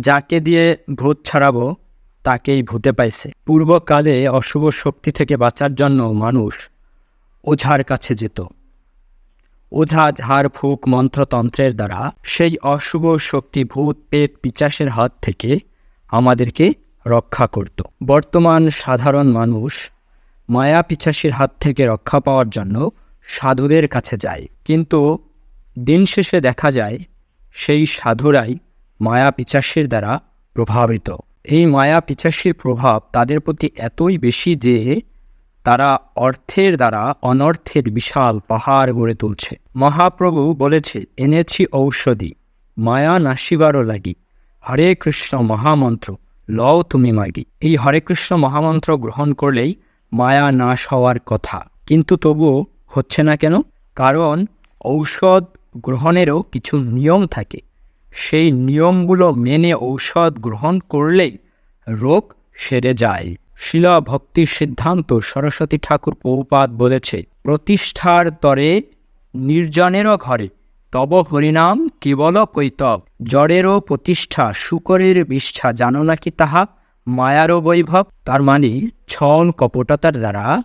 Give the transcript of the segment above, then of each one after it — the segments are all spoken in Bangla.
যাকে দিয়ে ভূত ছাড়াবো, তাকেই ভূতে পাইছে। পূর্বকালে অশুভ শক্তি থেকে বাঁচার জন্য মানুষ ওঝার কাছে যেত। ওঝা ঝাড় ফুক মন্ত্রতন্ত্রের দ্বারা সেই অশুভ শক্তি ভূত পেট পিচাসের হাত থেকে আমাদেরকে রক্ষা করত। বর্তমান সাধারণ মানুষ মায়া পিচাসির হাত থেকে রক্ষা পাওয়ার জন্য সাধুদের কাছে যায়। কিন্তু দিন শেষে দেখা যায় সেই সাধুরাই মায়া পিচাসির দ্বারা প্রভাবিত। এই মায়া পিচাসির প্রভাব তাদের প্রতি এতই বেশি যে তারা অর্থের দ্বারা অনর্থের বিশাল পাহাড় গড়ে তুলছে। মহাপ্রভু বলেছে, এনেছি ঔষধি, মায়া নাশিবারও লাগি। হরে কৃষ্ণ মহামন্ত্র, লও তুমি মাগি। এই হরে কৃষ্ণ মহামন্ত্র গ্রহণ করলেই মায়া নাশ হওয়ার কথা। কিন্তু তবুও হচ্ছে না কেন? কারণ ঔষধ গ্রহণেরও কিছু নিয়ম থাকে। সেই নিয়মগুলো মেনে ঔষধ গ্রহণ করলেই রোগ সেরে যায়। শিলা ভক্তির সিদ্ধান্ত সরস্বতী ঠাকুর পৌপাত বলেছে, প্রতিষ্ঠার তরে নির্জনেরও ঘরে, তব হরিনাম কেবল কৈতব। জড়েরও প্রতিষ্ঠা, শুকরের বিষ্ঠা, জানো নাকি তাহা? মায়ারও বৈভব। তার মানে ছল কপটতার দ্বারা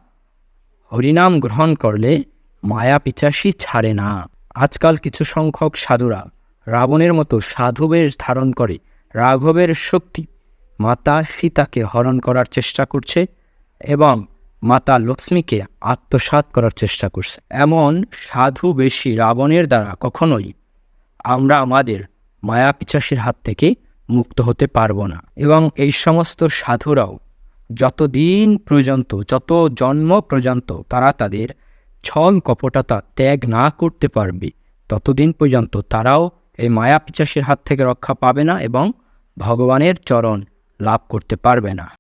হরিনাম গ্রহণ করলে মায়া পিচাসী ছাড়ে না। আজকাল কিছু সংখ্যক সাধুরা রাবণের মতো সাধুবেশ ধারণ করে, রাঘবের শক্তি মাতা সীতাকে হরণ করার চেষ্টা করছে এবং মাতা লক্ষ্মীকে আত্মসাৎ করার চেষ্টা করছে। এমন সাধু বেশি রাবণের দ্বারা কখনোই আমরা আমাদের মায়া পিচাসীর হাত থেকে মুক্ত হতে পারব না। এবং এই সমস্ত সাধুরাও যতদিন পর্যন্ত, যত জন্ম পর্যন্ত তারা তাদের ছল কপটতা ত্যাগ না করতে পারবে, ততদিন পর্যন্ত তারাও এই মায়া পিচাসের হাত থেকে রক্ষা পাবে না এবং ভগবানের চরণ লাভ করতে পারবে না।